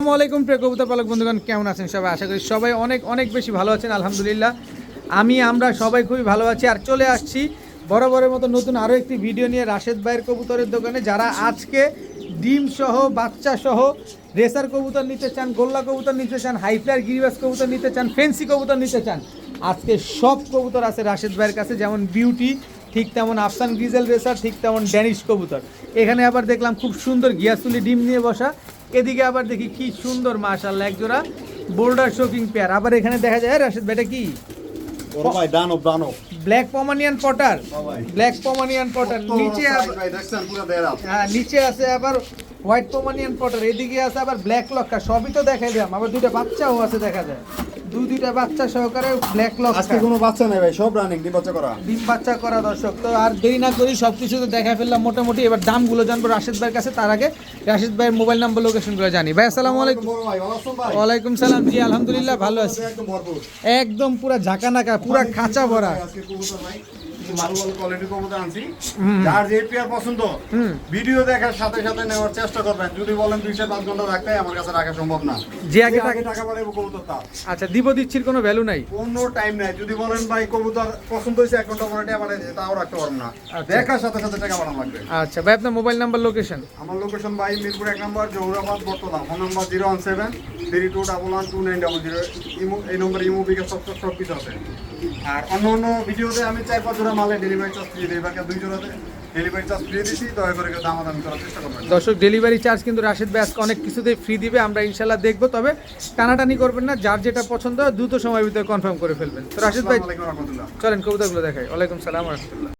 আসসালামু আলাইকুম প্রিয় কবিতা পালক বন্ধুগণ, কেমন আছেন সবাই? আশা করি সবাই অনেক অনেক বেশি ভালো আছেন, আলহামদুলিল্লাহ। আমি, আমরা সবাই খুবই ভালো আছি। আর চলে আসছি বরাবরের মতো নতুন আরও একটি ভিডিও নিয়ে রাশেদ ভাইয়ের কবুতরের দোকানে, যারা আজকে ডিম সহ, বাচ্চা সহ রেসার কবুতর নিতে চান, গোল্লা কবুতর নিতে চান হাইফ্লার গিরিবাস কবুতর নিতে চান, ফেন্সি কবুতর নিতে চান, আজকে সব কবুতর আছে রাশেদ ভাইয়ের কাছে, যেমন বিউটি, ঠিক তেমন আফসান গ্রিজেল রেসার, ঠিক তেমন ড্যানিশ কবুতর। এখানে আবার দেখলাম খুব সুন্দর গিয়াসুলি ডিম নিয়ে বসা। এদিকে আবার দেখি কি সুন্দর মাশাল্লাহ একজোড়া বোল্ডার শোকিং পেয়ার। আবার এখানে দেখা যায় রাশেদ ভাইটা কি? ব্ল্যাক পমানিয়ান পটার। ভাই। Black Pomeranian Potter. নিচে হ্যাঁ নিচে আছে আবার হোয়াইট পমানিয়ান পটার এদিকে আছে আবার ব্ল্যাক লক্কা। সবই তো দেখা দিলাম আবার দুইটা বাচ্চাও আছে দেখা যায়। দুই দুইটা বাচ্চা সহকারে ব্ল্যাক আজকে কোনো বাচ্চা নেই ভাই সব রানিং ডিম বাচ্চা করা। ডিম বাচ্চা করা দর্শক। তো আর দেরি না করি সব কিছু তো দেখা ফেললাম মোটামুটি। এবার দামগুলো জানব রাশেদ ভাইয়ের কাছে। তার আগে রাশেদ ভাইয়ের মোবাইল নাম্বার লোকেশনগুলো জানি। ভাই আসসালামু আলাইকুম। ওয়ালাইকুম সালাম। জি আলহামদুলিল্লাহ ভালো আছি। একদম পুরা ঝাঁকা নাকা পুরা খাঁচা ভরা। কিছু ভালো ভালো কবুতর আনছি। যার যে পেয়ার পছন্দ ভিডিও দেখার সাথে সাথে নেওয়ার চেষ্টা করবেন। যদি বলেন দুই চার পাঁচ ঘণ্টা রাখতে আমার কাছে রাখা সম্ভব না। যে আগে যে টাকা- বাড়াবো কবুতর আচ্ছা দিব দিচ্ছির কোনো ভ্যালু নাই? কোনো টাইম নাই। যদি বলেন ভাই কবুতর পছন্দ হয়েছে এক ঘণ্টা পরে টাকা বাড়াই তাও রাখতে পারব না। আচ্ছা। দেখার সাথে সাথে টাকা বাড়ানো লাগবে। আচ্ছা ভাই আপনার মোবাইল নাম্বার লোকেশন আমার লোকেশন ভাই মিরপুর এক নম্বর জৌরাবাদ বর্তমান ফোন নম্বর zero one seven three two double one two nine double zero. Imo এই নম্বর ইমো বিকাশ সব সব কিছু আছে। আর অন্য অন্য ভিডিওতে আমি চার পাঁচ জোড়া মালে ডেলিভারি চার্জ ফ্রি দিই বাকি দুই জোড়াতে ডেলিভারি চার্জ ফ্রি দিচ্ছি দয়া করে কেউ দামাদামি করার চেষ্টা করবেন। দর্শক ডেলিভারি চার্জ কিন্তু রাশেদ ব্যাস অনেক কিছুতেই ফ্রি দিবে আমরা ইনশাল্লাহ দেখব তবে টানাটানি করবেন না যার যেটা পছন্দ হয় দ্রুত সময়ের ভিতরে কনফার্ম করে ফেলবেন। তো রাশেদ ভাই চলেন কবিতাগুলো দেখাই। ওয়ালাইকুম সালাম রহমতুল্লাহ।